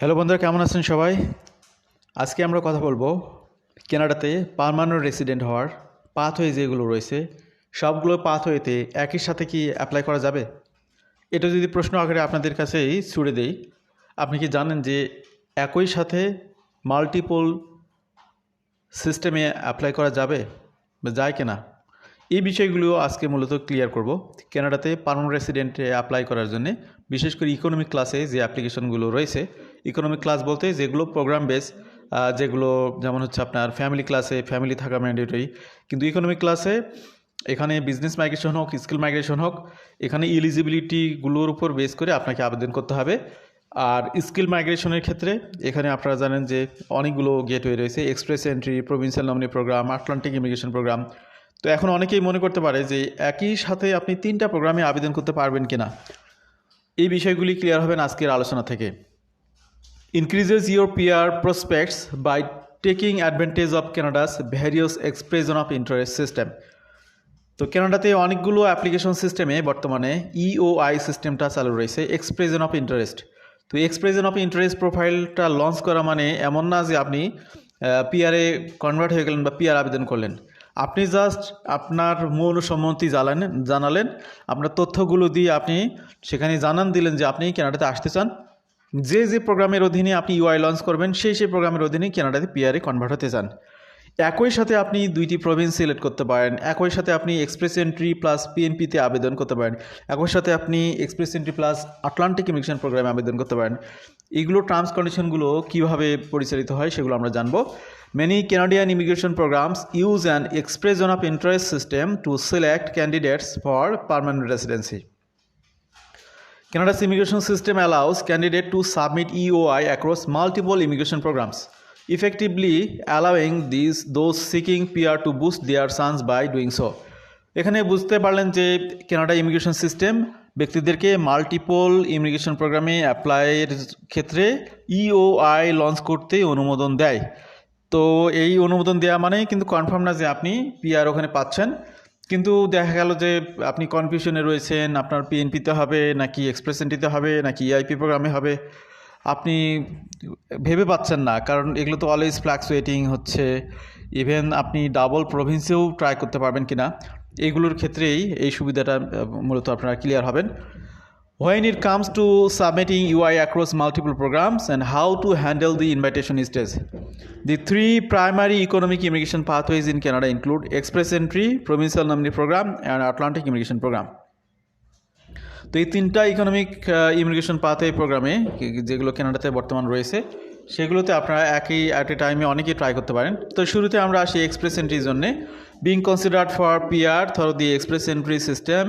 Hello বন্ধুরা, কেমন আছেন সবাই? আজকে আমরা কথা বলব কেনাডাতে পারমানেন্ট রেসিডেন্ট হওয়ার পাথওয়ে যেগুলো রয়েছে, সবগুলো পাথওয়েতে একই সাথে কি অ্যাপ্লাই করা যাবে? এটা যদি প্রশ্ন আকারে আপনাদের কাছেই ছুড়ে দেই, আপনি কি জানেন যে একই সাথে মাল্টিপল সিস্টেমে অ্যাপ্লাই করা যাবে যায় কিনা? এই বিষয়গুলো আজকে মূলত ক্লিয়ার করব কেনাডাতে পারমানেন্ট রেসিডেন্টে অ্যাপ্লাই করার জন্য, বিশেষ করে ইকোনমিক ক্লাসে যে অ্যাপ্লিকেশনগুলো রয়েছে ইকোনমিক ক্লাস বলতে যেগুলো প্রোগ্রাম বেস যেগুলো যেমন হচ্ছে আপনার ফ্যামিলি ক্লাসে ফ্যামিলি থাকা ম্যান্ডেটরি কিন্তু ইকোনমিক ক্লাসে এখানে বিজনেস মাইগ্রেশন হোক স্কিল মাইগ্রেশন হোক, এখানে ইলিজিবিলিটিগুলোর উপর বেস করে আপনাকে আবেদন করতে হবে। আর স্কিল মাইগ্রেশনের ক্ষেত্রে এখানে আপনারা জানেন যে অনেকগুলো গেটওয়ে রয়েছে express entry provincial nominee program Atlantic immigration program তো এখন অনেকেই মনে করতে পারে যে একই সাথে আপনি তিনটা প্রোগ্রামে আবেদন করতে পারবেন কিনা? এই বিষয়গুলি ক্লিয়ার হবেন আজকের আলোচনা থেকে। Increases your PR prospects by taking advantage of Canada's various expression of interest system. তো কানাডাতে অনেকগুলো অ্যাপ্লিকেশন সিস্টেমে বর্তমানে ইওআই সিস্টেমটা চালু রয়েছে এক্সপ্রেশন অফ ইন্টারেস্ট তো এক্সপ্রেশন অফ ইন্টারেস্ট প্রোফাইলটা লঞ্চ করা মানে এমন না যে আপনি পিআরে কনভার্ট হয়ে গেলেন বা পিআর আবেদন করলেন। আপনি জাস্ট আপনার মৌন সম্মতি জানালেন জানালেন। আপনার তথ্যগুলো দিয়ে আপনি সেখানে জানান দিলেন যে আপনি কানাডাতে আসতে চান। যে যে প্রোগ্রামের অধীনে আপনি ইউআই লঞ্চ করবেন, সেই সেই প্রোগ্রামের অধীনে কেনাডাতে পিআরে কনভার্ট হতে চান। একই সাথে আপনি দুইটি প্রভিন্স সিলেক্ট করতে পারেন। একই সাথে আপনি এক্সপ্রেস এন্ট্রি প্লাস পিএনপিতে আবেদন করতে পারেন। একই সাথে আপনি express entry plus Atlantic immigration প্রোগ্রামে আবেদন করতে পারেন। এগুলো টার্মস কন্ডিশনগুলো কীভাবে পরিচালিত হয় সেগুলো আমরা জানব। Many Canadian immigration programs use an expression of interest system to select candidates for permanent residency Canada's immigration system allows candidate to submit EOI across multiple immigration programs, effectively allowing these those seeking PR to boost their chance by doing so. এখানে বুঝতে পারলেন যে Canada immigration system ব্যক্তিদেরকে multiple immigration প্রোগ্রামে অ্যাপ্লাইয়ের ক্ষেত্রে EOI launch করতে অনুমোদন দেয় তো এই অনুমোদন দেওয়া মানে কিন্তু কনফার্ম না যে আপনি পিআর ওখানে পাচ্ছেন কিন্তু দেখা গেল যে আপনি কনফিউশনে রয়েছেন, আপনার পিএনপিতে হবে, নাকি এক্সপ্রেস এন্ট্রিতে হবে, নাকি ইআইপি প্রোগ্রামে হবে, আপনি ভেবে পাচ্ছেন না, কারণ এগুলো তো অলওয়েজ ফ্ল্যাক্সুয়েটিং হচ্ছে। ইভেন আপনি ডাবল প্রভিন্সেও ট্রাই করতে পারবেন কিনা, এগুলোর ক্ষেত্রেই এই সুবিধাটা মূলত আপনারা ক্লিয়ার হবেন। When it comes to submitting UI across multiple programs and how to handle the invitation stage, the three primary economic immigration pathways in Canada include Express Entry, Provincial Nominee Program, and Atlantic Immigration Program. তো এই তিনটা economic immigration pathway প্রোগ্রামে যেগুলো কেনাডাতে বর্তমান রয়েছে সেগুলোতে আপনারা একই অ্যাট এ টাইমে অনেকেই ট্রাই করতে পারেন। তো শুরুতে আমরা আসি এক্সপ্রেস এন্ট্রির জন্যে। Being considered for PR through the express entry system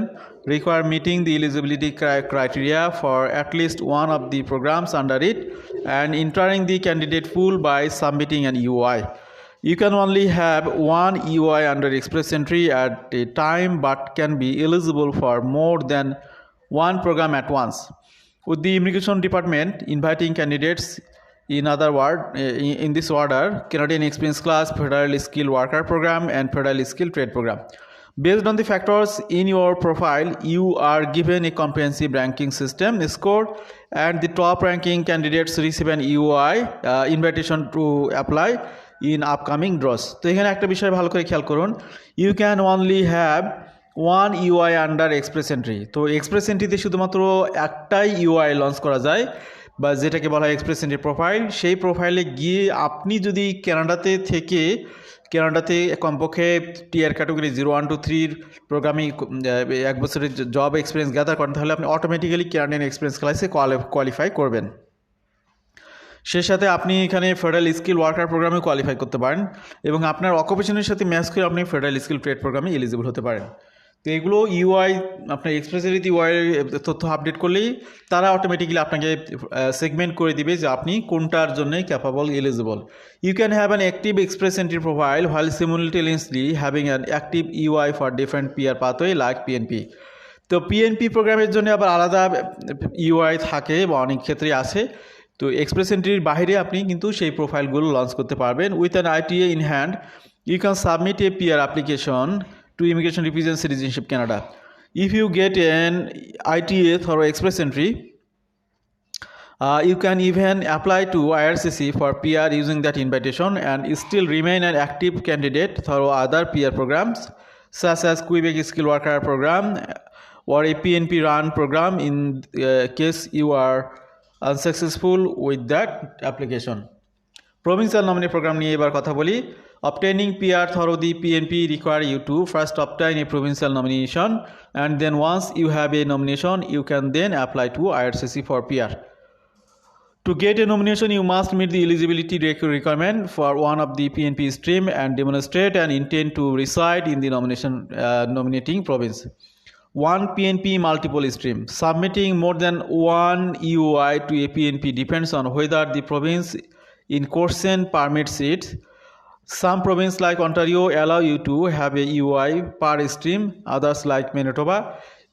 require meeting the eligibility criteria for at least one of the programs under it and entering the candidate pool by submitting an EOI you can only have one EOI under express entry at a time but can be eligible for more than one program at once with the immigration department inviting candidates in other word in this order Canadian Experience Class, Federal Skill Worker Program and Federal Skill Trade Program. Based on the factors in your profile, you are given a comprehensive ranking system score, and the top ranking candidates receive an UI uh, invitation to apply in upcoming draws. তো এখানে একটা বিষয় ভালো করে খেয়াল করুন you can only have one EOI under express entry তো express এন্ট্রিতে শুধুমাত্র একটাই ইউআই লঞ্চ করা যায় বা যেটাকে বলা হয় এক্সপ্রেস এন্ট্রি প্রোফাইল সেই প্রোফাইলে গিয়ে আপনি যদি কানাডাতে থেকে, কানাডাতে কমপক্ষে tier category zero one two থ্রির প্রোগ্রামে এক বছরের জব এক্সপিরিয়েন্স গ্যাদার করেন, তাহলে আপনি অটোমেটিক্যালি কানাডিয়ান এক্সপিরিয়েন্স ক্লাসে কোয়ালিফাই করবেন। সে সাথে আপনি এখানে ফেডারেল স্কিল ওয়ার্কার প্রোগ্রামে কোয়ালিফাই করতে পারেন এবং আপনার অকুপেশনের সাথে ম্যাচ করে আপনি ফেডারেল স্কিল ট্রেড প্রোগ্রামে এলিজিবল হতে পারেন। তো এগুলো ইউআই আপনার এক্সপ্রেসিভিটি ইউআই তথ্য আপডেট করলেই তারা অটোমেটিক্যালি আপনাকে সেগমেন্ট করে দিবে যে আপনি কোনটার জন্য capable eligible you can have an active express entry profile while simultaneously having an active EOI for different PR pathway like PNP তো পিএনপি প্রোগ্রামের জন্য আবার আলাদা ইউআই থাকে বা অনেক ক্ষেত্রে আছে। তো এক্সপ্রেস এন্ট্রির বাইরে আপনি কিন্তু সেই প্রোফাইলগুলো লঞ্চ করতে পারবেন। With an ITA in hand you can submit a PR application to immigration represent citizenship Canada if you get an ITA through express entry Uh, you can even apply to IRCC for PR using that invitation and still remain an active candidate through other PR programs such as Quebec Skill Worker Program or a PNP run program in uh, case you are unsuccessful with that application. Provincial nominee program নিয়ে এবার কথা বলি Obtaining PR through the PNP require you to first obtain a provincial nomination and then once you have a nomination, you can then apply to IRCC for PR. To get a nomination, you must meet the eligibility requirement for one of the PNP stream and demonstrate an intent to reside in the nomination uh, nominating province. One PNP multiple stream. Submitting more than one EOI to a PNP depends on whether the province in question permits it Some provinces like Ontario allow you to have a EUI per stream, others like Manitoba.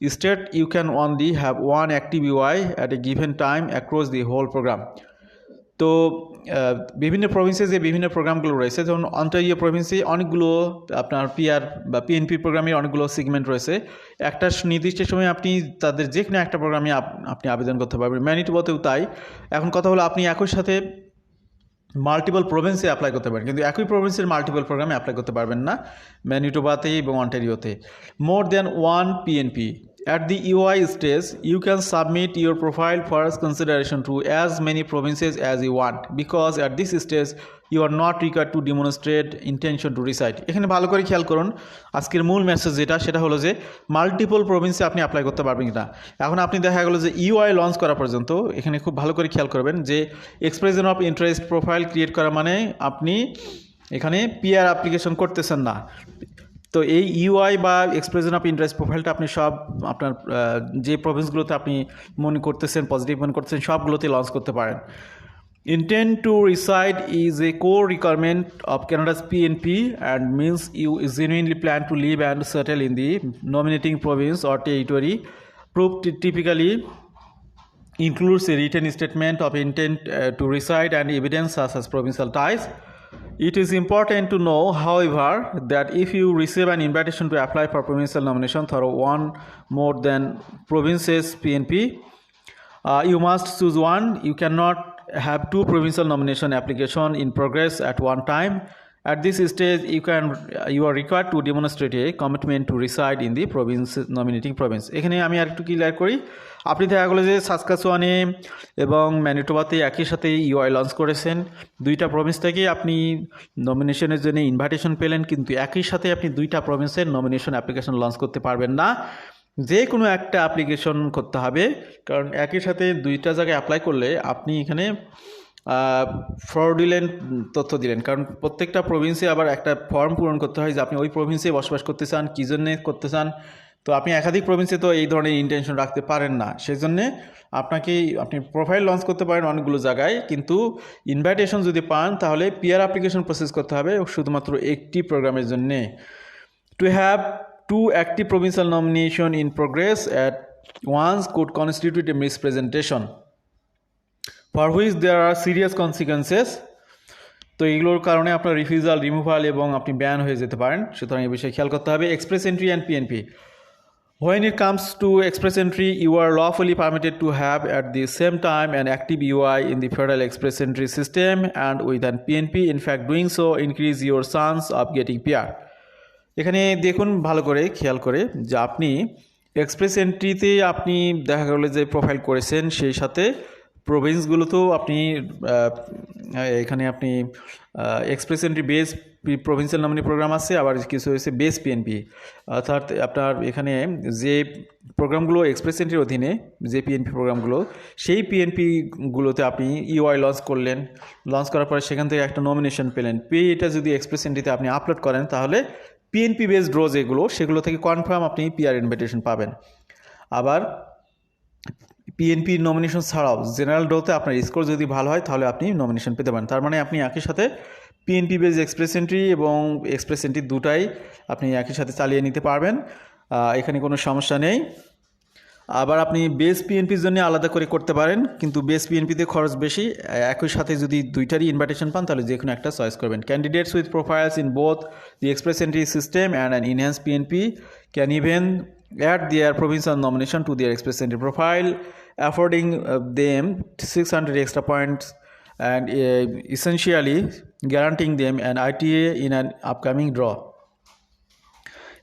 State you can only have one active UI at a given time across the whole program. তো বিভিন্ন প্রভিন্সে যে বিভিন্ন প্রোগ্রামগুলো রয়েছে। যেমন Ontario প্রভিন্সে অনেকগুলো আপনার PR বা পিএনপি প্রোগ্রামের অনেকগুলো সেগমেন্ট রয়েছে। একটা নির্দিষ্ট সময় আপনি তাদের যে কোনো একটা প্রোগ্রামে আপ- আপনি আবেদন করতে পারবেন। ম্যানিটোবাতেও তাই। এখন কথা হলো আপনি একই সাথে মাল্টিপল প্রভিন্সে অ্যাপ্লাই করতে পারেন। কিন্তু একই প্রভিন্সের মাল্টিপল প্রোগ্রামে অ্যাপ্লাই করতে পারবেন না ম্যানিটোবাতে এবং অন্টারিওতে more than one PNP at the EOI stage you can submit your profile for consideration to as many provinces as you want because at this stage you are not required to demonstrate intention to reside এখানে ভালো করে খেয়াল করুন, আজকের মূল message যেটা, সেটা হলো যে মাল্টিপল প্রভিন্সে আপনি অ্যাপ্লাই করতে পারবেন না এখন আপনি দেখা গেলো যে ইউআই লঞ্চ করা পর্যন্ত, এখানে খুব ভালো করে খেয়াল করবেন যে expression of interest profile create করা মানে আপনি এখানে পিআর অ্যাপ্লিকেশন করতেছেন না। তো এই ইউআই বা এক্সপ্রেশন অফ ইন্টারেস্ট প্রোফাইলটা আপনি সব আপনার যে প্রভিন্সগুলোতে আপনি মনে করতেছেন পজিটিভ মনে করতেছেন, সবগুলোতে লঞ্চ করতে পারেন। Intent to reside is a core requirement of Canada's PNP and means you genuinely plan to live and settle in the nominating province or territory. Proof ty- typically includes a written statement of intent uh, to reside and evidence such as provincial ties. It is important to know, however, that if you receive an invitation to apply for provincial nomination through one more than provinces PNP, uh, you must choose one. You cannot have two provincial nomination application in progress at one time. At this stage, you can you are required to demonstrate a commitment to reside in the province nominating province. এখানে আমি আর একটু clear করি আপনি দেখা গেলো যে সাসকাসোয়ানে এবং ম্যানিটোবাতে একই সাথে ইউআই লঞ্চ করেছেন দুইটা প্রভিন্স থেকে আপনি নমিনেশনের জন্য ইনভাইটেশন পেলেন কিন্তু একই সাথে আপনি দুইটা প্রভিন্সের নমিনেশন অ্যাপ্লিকেশন লঞ্চ করতে পারবেন না যে কোনো একটা অ্যাপ্লিকেশন করতে হবে, কারণ একই সাথে দুইটা জায়গায় অ্যাপ্লাই করলে আপনি এখানে ফ্রডিলেন্ট তথ্য দিলেন। কারণ প্রত্যেকটা প্রভিন্সে আবার একটা ফর্ম পূরণ করতে হয় যে আপনি ওই প্রভিন্সে বসবাস করতে চান, কী জন্যে করতে চান। তো আপনি একাধিক প্রভিন্সে তো এই ধরনের ইন্টেনশন রাখতে পারেন না। সেই জন্যে আপনাকে, আপনি প্রোফাইল লঞ্চ করতে পারেন অনেকগুলো জায়গায়, কিন্তু ইনভাইটেশন যদি পান, তাহলে পিয়ার অ্যাপ্লিকেশন প্রসেস করতে হবে শুধুমাত্র একটি প্রোগ্রামের জন্যে। To have to active provincial nomination in progress at once could constitute a misrepresentation. For which there are serious consequences. তো এগুলোর কারণে আপনার রিফিউজাল রিমুভাল এবং আপনি ব্যান হয়ে যেতে পারেন। সুতরাং এই বিষয়ে খেয়াল করতে হবে। Express entry and PNP when it comes to express entry you are lawfully permitted to have at the same time and active EOI in the federal express entry system and with an PNP in fact doing so increase your chance of getting PR এখানে দেখুন ভালো করে, খেয়াল করে যে আপনি express এন্ট্রিতে আপনি দেখা গেল যে প্রোফাইল করেছেন, সেই সাথে প্রভিন্সগুলোতেও আপনি এখানে আপনি express entry base provincial nominee program আছে, আবার কিছু হয়েছে বেস পিএনপি অর্থাৎ আপনার এখানে যে প্রোগ্রামগুলো এক্সপ্রেস এন্ট্রির অধীনে, যে পিএনপি প্রোগ্রামগুলো সেই পিএনপিগুলোতে আপনি ইউআই লঞ্চ করলেন। লঞ্চ করার পরে সেখান থেকে একটা নমিনেশন পেলেন। পেয়ে এটা যদি এক্সপ্রেস এন্ট্রিতে আপনি আপলোড করেন, তাহলে পিএনপি বেস ড্র যেগুলো সেগুলো থেকে কনফার্ম আপনি পিআর ইনভিটেশন পাবেন। আবার পিএনপি নমিনেশন ছাড়াও জেনারেল ড্রতে আপনার স্কোর যদি ভালো হয়, তাহলে আপনি নমিনেশন পেতে পারেন। তার মানে আপনি একই সাথে পিএনপি বেজ এক্সপ্রেস এন্ট্রি এবং এক্সপ্রেস এন্ট্রি দুটাই আপনি একই সাথে চালিয়ে নিতে পারবেন। এখানে কোনো সমস্যা নেই। আবার আপনি বেস পিএনপির জন্য আলাদা করে করতে পারেন কিন্তু বেস পিএনপিতে খরচ বেশি একই সাথে যদি দুইটারই ইনভাইটেশন পান তাহলে যে কোনো একটা চয়েস করবেন candidates with profiles in both the express entry system and an enhanced PNP can even add their provincial nomination to express entry profile affording uh, them 600 extra points and uh, essentially guaranteeing them an ITA in an upcoming draw.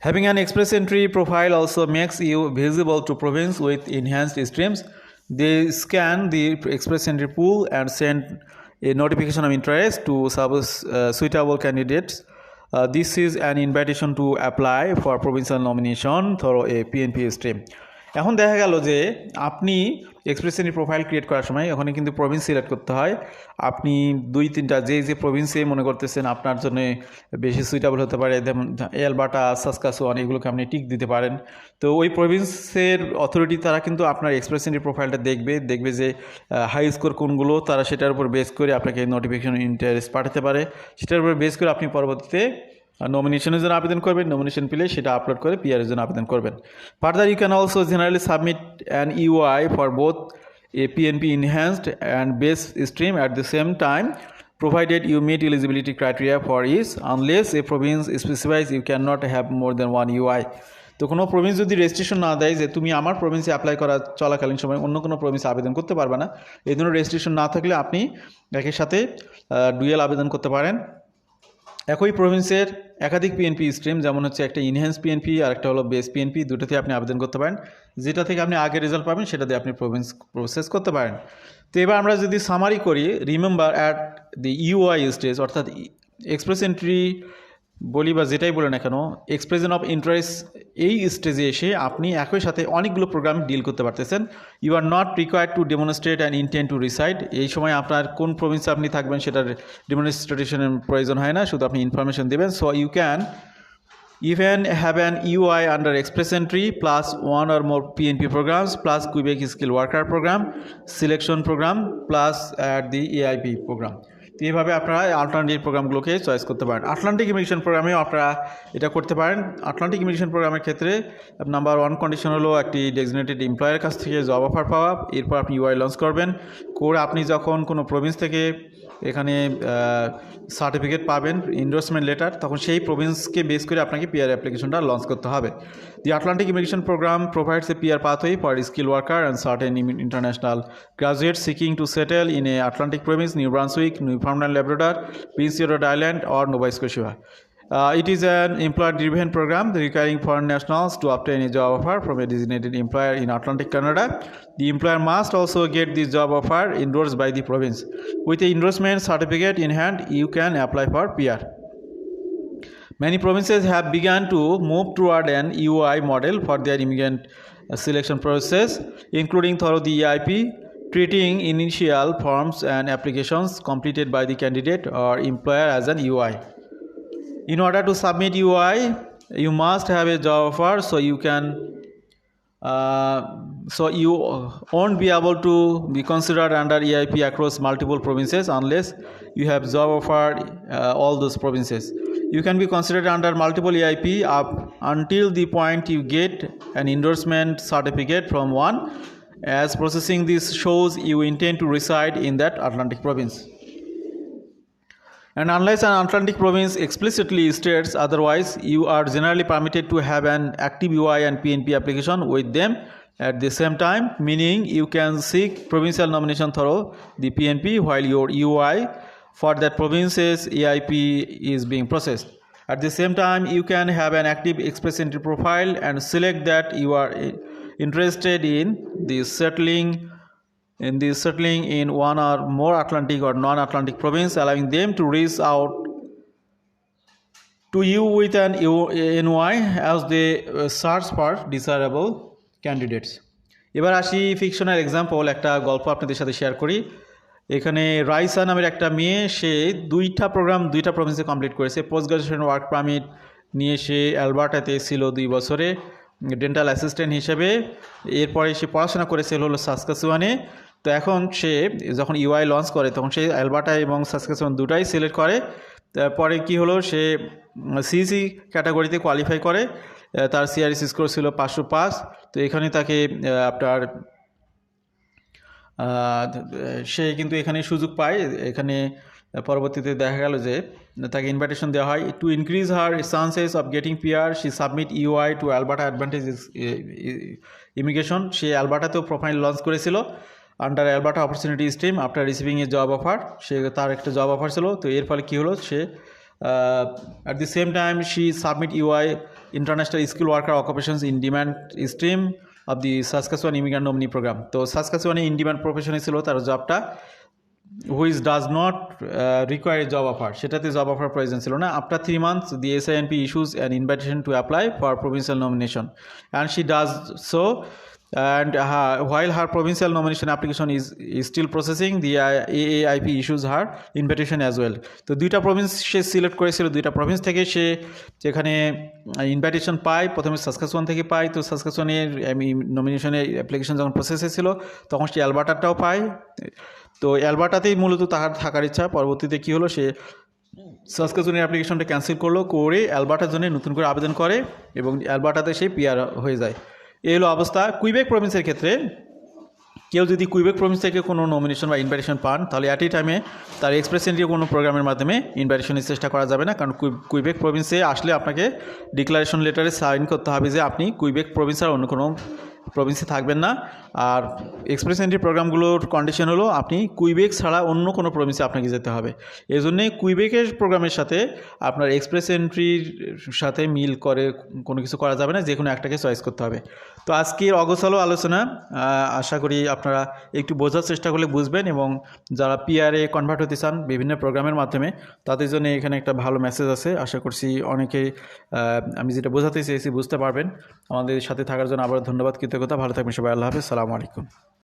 Having an express entry profile also makes you visible to province with enhanced streams. They scan the express entry pool and send a notification of interest to uh, suitable candidates. Uh, this is an invitation to apply for provincial nomination through a PNP stream. এখন দেখা গেল যে আপনি এক্সপ্রেসেনি profile create করার সময় ওখানে কিন্তু Province select করতে হয়। আপনি দুই, তিনটা যে যে প্রভিন্সে মনে করতেছেন আপনার জন্য বেশি সুইটেবল হতে পারে, যেমন এলবাটা, সাসকাসোয়ান এগুলোকে আপনি টিক দিতে পারেন। তো ওই প্রভিন্সের অথরিটি তারা কিন্তু আপনার এক্সপ্রেসেনি প্রোফাইলটা দেখবে দেখবে যে হাই স্কোর কোনগুলো, তারা সেটার উপর বেস করে আপনাকে নোটিফিকেশন ইন্টারেস্ট পাঠাতে পারে। সেটার উপর বেস করে আপনি পরবর্তীতে নমিনেশনের জন্য আবেদন করবেন নমিনেশন পেলে সেটা আপলোড করে পিআরের জন্য আবেদন করবেন। Further you can also generally submit an EOI for both a PNP enhanced and base stream at the same time provided provided you meet eligibility criteria for each. Unless a province specifies you cannot have more than one UI তো কোনো Province যদি registration না দেয় যে তুমি আমার প্রভিন্সে apply করা চলাকালীন সময় অন্য কোনো প্রভিন্সে আবেদন করতে পারবে না, এই ধরনের রেজিস্ট্রেশন না থাকলে আপনি একই সাথে ডুয়েল আবেদন করতে পারেন। একই প্রভিন্সের একাধিক পিএনপি স্ট্রিম যেমন হচ্ছে একটা ইনহ্যান্স পিএনপি আর একটা হলো বেস পিএনপি দুটোতে আপনি আবেদন করতে পারেন। যেটা থেকে আপনি আগে রেজাল্ট পাবেন, সেটা দিয়ে আপনি প্রভিন্স প্রসেস করতে পারেন। তো এবার আমরা যদি সামারি করি remember at the EOI stage অর্থাৎ এক্সপ্রেস এন্ট্রি বলি বা যেটাই বলে না কেন এক্সপ্রেশন অফ ইন্টারেস্ট এই স্টেজে এসে আপনি একই সাথে অনেকগুলো প্রোগ্রাম ডিল করতে পারতেছেন। You are not required to demonstrate and intent to reside এই সময় আপনার কোন প্রভিন্সে আপনি থাকবেন সেটার ডেমনস্ট্রেশনের প্রয়োজন হয় না, শুধু আপনি ইনফরমেশন দেবেন। So you can even have an UI under Express Entry plus one or more PNP programs plus Quebec skill worker program selection program plus at the AIP program. এইভাবে আপনারা আটলান্টিক প্রোগ্রামগুলোকে চয়েস করতে পারেন। Atlantic immigration প্রোগ্রামেও আপনারা এটা করতে পারেন। Atlantic immigration প্রোগ্রামের ক্ষেত্রে নাম্বার ওয়ান কন্ডিশন হলো একটি ডেজিগনেটেড এমপ্লয়ের কাছ থেকে জব অফার পাওয়া। এরপর আপনি ইউআই লঞ্চ করবেন। করে আপনি যখন কোনো প্রভিন্স থেকে এখানে সার্টিফিকেট পাবেন ইন্ডোর্সমেন্ট লেটার তখন সেই প্রভিন্সকে বেস করে আপনাকে পিআর অ্যাপ্লিকেশনটা লঞ্চ করতে হবে। The Atlantic immigration program provides a PR pathway for skill worker and certain international graduate seeking to settle in a Atlantic province New Brunswick Newfoundland Labrador Prince Edward Island or Nova Scotia Uh, it is an employer-driven program requiring foreign nationals to obtain a job offer from a designated employer in Atlantic Canada. The employer must also get this job offer endorsed by the province. With the endorsement certificate in hand, you can apply for PR. Many provinces have begun to move toward an UI model for their immigrant uh, selection process, including through the EIP, treating initial forms and applications completed by the candidate or employer as an UI. In order to submit UI, you must have a job offer so you can uh, so you won't be able to be considered under EIP across multiple provinces unless you have job offer uh, all those provinces. You can be considered under multiple EIP up until the point you get an endorsement certificate from one as processing this shows you intend to reside in that Atlantic province. And unless an Atlantic province explicitly states otherwise, you are generally permitted to have an active UI and PNP application with them at the same time, meaning you can seek provincial nomination through the PNP while your UI for that province's EIP is being processed. At the same time, you can have an active express entry profile and select that you are eh, interested in the settling in the settling in one or more Atlantic or non-Atlantic province, allowing them to reach out to you with an NY as they uh, search for desirable candidates. এবার আসি fictional example একটা গল্প আপনাদের সাথে share করি। এখানে রাইসা নামের একটা মেয়ে সে দুইটা প্রোগ্রাম দুইটা প্রভিন্সে কমপ্লিট করেছে। পোস্ট গ্রাজুয়েশন ওয়ার্ক পারমিট নিয়ে সে অ্যালবার্টাতে ছিল দুই বছরে ডেন্টাল অ্যাসিস্ট্যান্ট হিসেবে। এরপরে সে পড়াশোনা করেছিল হলো সাসকাসুয়ানে। তো এখন সে যখন ইউআই লঞ্চ করে, তখন সে অ্যালবার্টা এবং সাসকাসুয়ান দুটাই সিলেক্ট করে। তারপরে কি হলো, সে সিসি ক্যাটাগরিতে কোয়ালিফাই করে। তার সিআরএস স্কোর ছিল পাঁচশো পাঁচ। তো এখানে তাকে আপনার সে কিন্তু এখানে সুযোগ পায়। এখানে পরবর্তীতে দেখা গেল যে তাকে ইনভাইটেশন দেওয়া হয়। To increase her chances of getting PR she submit EOI to Alberta advantage immigration সে অ্যালবার্টাতেও প্রোফাইল লঞ্চ করেছিল। Under Alberta opportunity stream after receiving a job offer সে তার একটা জব অফার ছিল। তো এর ফলে কী হলো? সে at the same time she submit EOI international skill worker occupations in demand stream of the Saskatchewan immigrant nominee program তো সাসকাসওয়ানে ইন ডিম্যান্ড প্রফেশনে ছিল, তার জবটা which does not require job offer সেটাতে জব অফার প্রয়োজন ছিল না। After three months the S I N P issues an invitation to apply for provincial nomination and she does so and uh, while her provincial nomination application is, is still processing the uh, AAIP issues her invitation as well. তো দুইটা Province সে select করেছিল দুইটা Province থেকে সে যেখানে invitation পায় প্রথমে Saskatchewan থেকে পায়। তো সাসকাসওয়ানের নমিনেশনের অ্যাপ্লিকেশন যখন প্রসেসে ছিল তখন সে অ্যালবার্টারটাও পায়। তো অ্যালবার্টাতেই মূলত তাহার থাকার ইচ্ছা। পরবর্তীতে কী হলো সে সাসকাসওয়ানের অ্যাপ্লিকেশনটা ক্যান্সেল করল করে অ্যালবার্টার জন্য নতুন করে আবেদন করে এবং অ্যালবার্টাতে সে পিয়ার হয়ে যায়। এই হলো অবস্থা। কুইবেক প্রভিন্সের ক্ষেত্রে কেউ যদি কুইবেক প্রভিন্স থেকে কোনো নমিনেশন বা ইনভাইটেশন পান, তাহলে অ্যাট এ টাইমে তার এক্সপ্রেস এন্ট্রি কোনো প্রোগ্রামের মাধ্যমে ইনভাইটেশনের চেষ্টা করা যাবে না। কারণ কুই- কুইবেক প্রভিন্সে আসলে আপনাকে ডিক্লারেশন লেটারে সাইন করতে হবে যে আপনি কুইবেক প্রভিন্সের অন্য কোনো প্রভিন্সে থাকবেন না। আর এক্সপ্রেস এন্ট্রি প্রোগ্রামগুলোর কন্ডিশন হলো, আপনি কুইবেক ছাড়া অন্য কোনো প্রভিন্সে আপনাকে যেতে হবে। এই জন্যে কুইবেকের প্রোগ্রামের সাথে আপনার এক্সপ্রেস এন্ট্রির সাথে মিল করে কোনো কিছু করা যাবে না যে কোনো একটাকে চয়েস করতে হবে। তো আজকের অগোছালো আলোচনা আশা করি আপনারা একটু বোঝার চেষ্টা করলে বুঝবেন এবং যারা পিআরএ কনভার্ট হতে চান বিভিন্ন প্রোগ্রামের মাধ্যমে, তাদের জন্য এখানে একটা ভালো মেসেজ আছে। আশা করছি অনেকে আমি যেটা বোঝাতে চেয়েছি বুঝতে পারবেন। আমাদের সাথে থাকার জন্য আবার ধন্যবাদ কৃতজ্ঞতা ভালো থাকবেন সবাই আল্লাহ হাফেজ সালামু আলাইকুম।